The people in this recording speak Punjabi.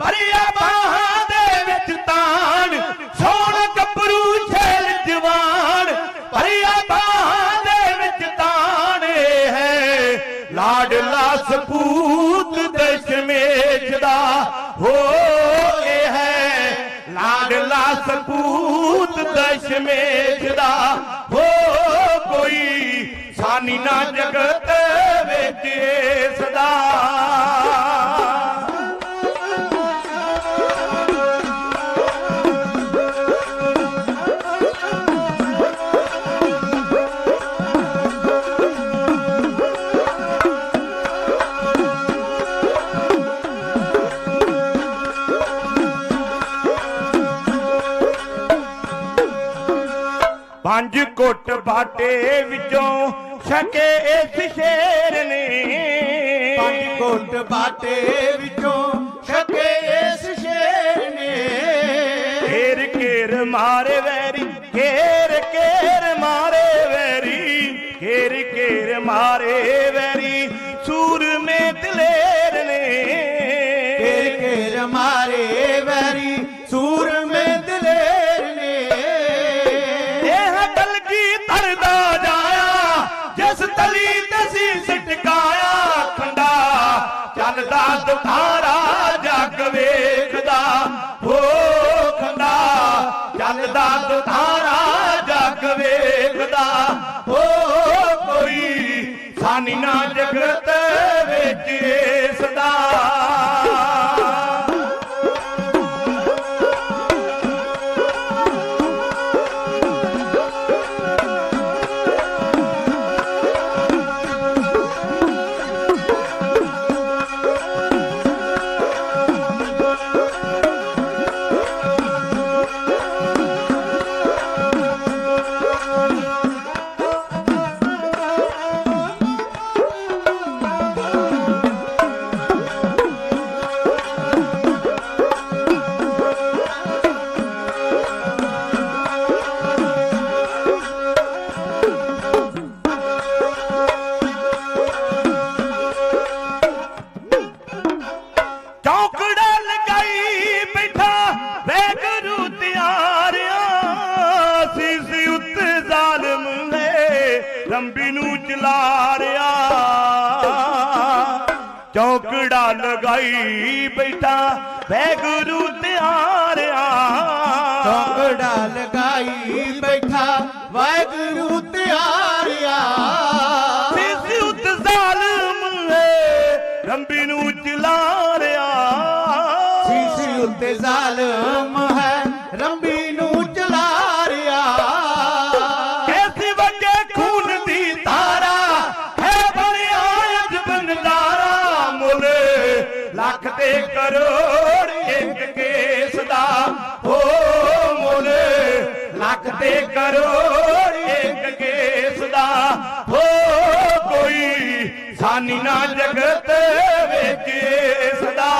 ਭਰਿਆ ਦੇ ਵਿੱਚ ਤਾਣ, ਸੋਹਣ ਗੱਭਰੂ ਜਵਾਨ, ਭਰਿਆ ਬਾਹਾਂ ਦੇ ਵਿੱਚ ਤਾਣ ਹੈ। ਲਾਡਲਾ ਸਪੂਤ ਦੇ ਦਾ ਹੋ ਸਪੂਤ ਦੇ ਦਾ ਹੋ ਕੋਈ ਸਾਨੀ ਨਾ ਜਗਤ ਵਿੱਚ ਸਦਾ ਪੰਜ ਕੁੱਟ ਬਾਟੇ ਵਿੱਚੋਂ ਛਕੇ ਇਸ ਸ਼ੇਰ ਨੇ। ਪੰਜ ਕੋਟ ਬਾਟੇ ਵਿੱਚੋਂ ਛਕੇ ਇਸ ਸ਼ੇਰ ਨੇ। ਘੇਰ ਘੇਰ ਮਾਰੇ ਵੈਰੀ ਘੇਰ ਘੇਰ ਮਾਰੇ ਵੈਰੀ ਘੇਰ ਘੇਰ ਮਾਰੇ ਵੈਰੀ ਸੂਰਮੇ ਦਲੇਰ ਨੇ। ਘੇਰ ਘੇਰ ਮਾਰੇ ਵੈਰੀ ਸੂਰ ਚੱਲਦਾ ਦੁਖਾਰਾ ਜੱਗ ਵੇਖਦਾ ਹੋ ਚੱਲਦਾ ਦੁਖਾਰਾ ਜੱਗ ਵੇਖਦਾ। ਹੋ ਕੋਈ ਸਾਨੀ ਨਾ ਜਗਤ ਵਿੱਚ ਰੰਬੀ ਨੂੰ ਚਲਾ ਰਿਆ ਚੌਕੜਾ ਲਗਾਈ ਬੈਠਾ ਵੈਗਰੂ ਤਿਆਰਿਆ। ਚੌਕੜਾ ਲਗਾਈ ਬੈਠਾ ਵਾਹਿਗੁਰੂ ਤਿਆਰਿਆ। ਸੀਸ ਉੱਤੇ ਜ਼ਾਲਮ ਹੈ ਰੰਬੀ ਨੂੰ ਚਲਾ ਰਿਆ ਸੀਸ ਉੱਤੇ ਜ਼ਾਲਮ ਲੱਖ ਤੇ ਕਰੋੜ ਇੱਕ ਕੇਸ ਦਾ ਹੋ ਮੁੱਲ। ਲੱਖ ਤੇ ਕਰੋੜ ਇੱਕ ਕੇਸ ਦਾ ਹੋ ਕੋਈ ਸਾਨੀ ਨਾ ਜਗਤ ਵਿੱਚ ਸਦਾ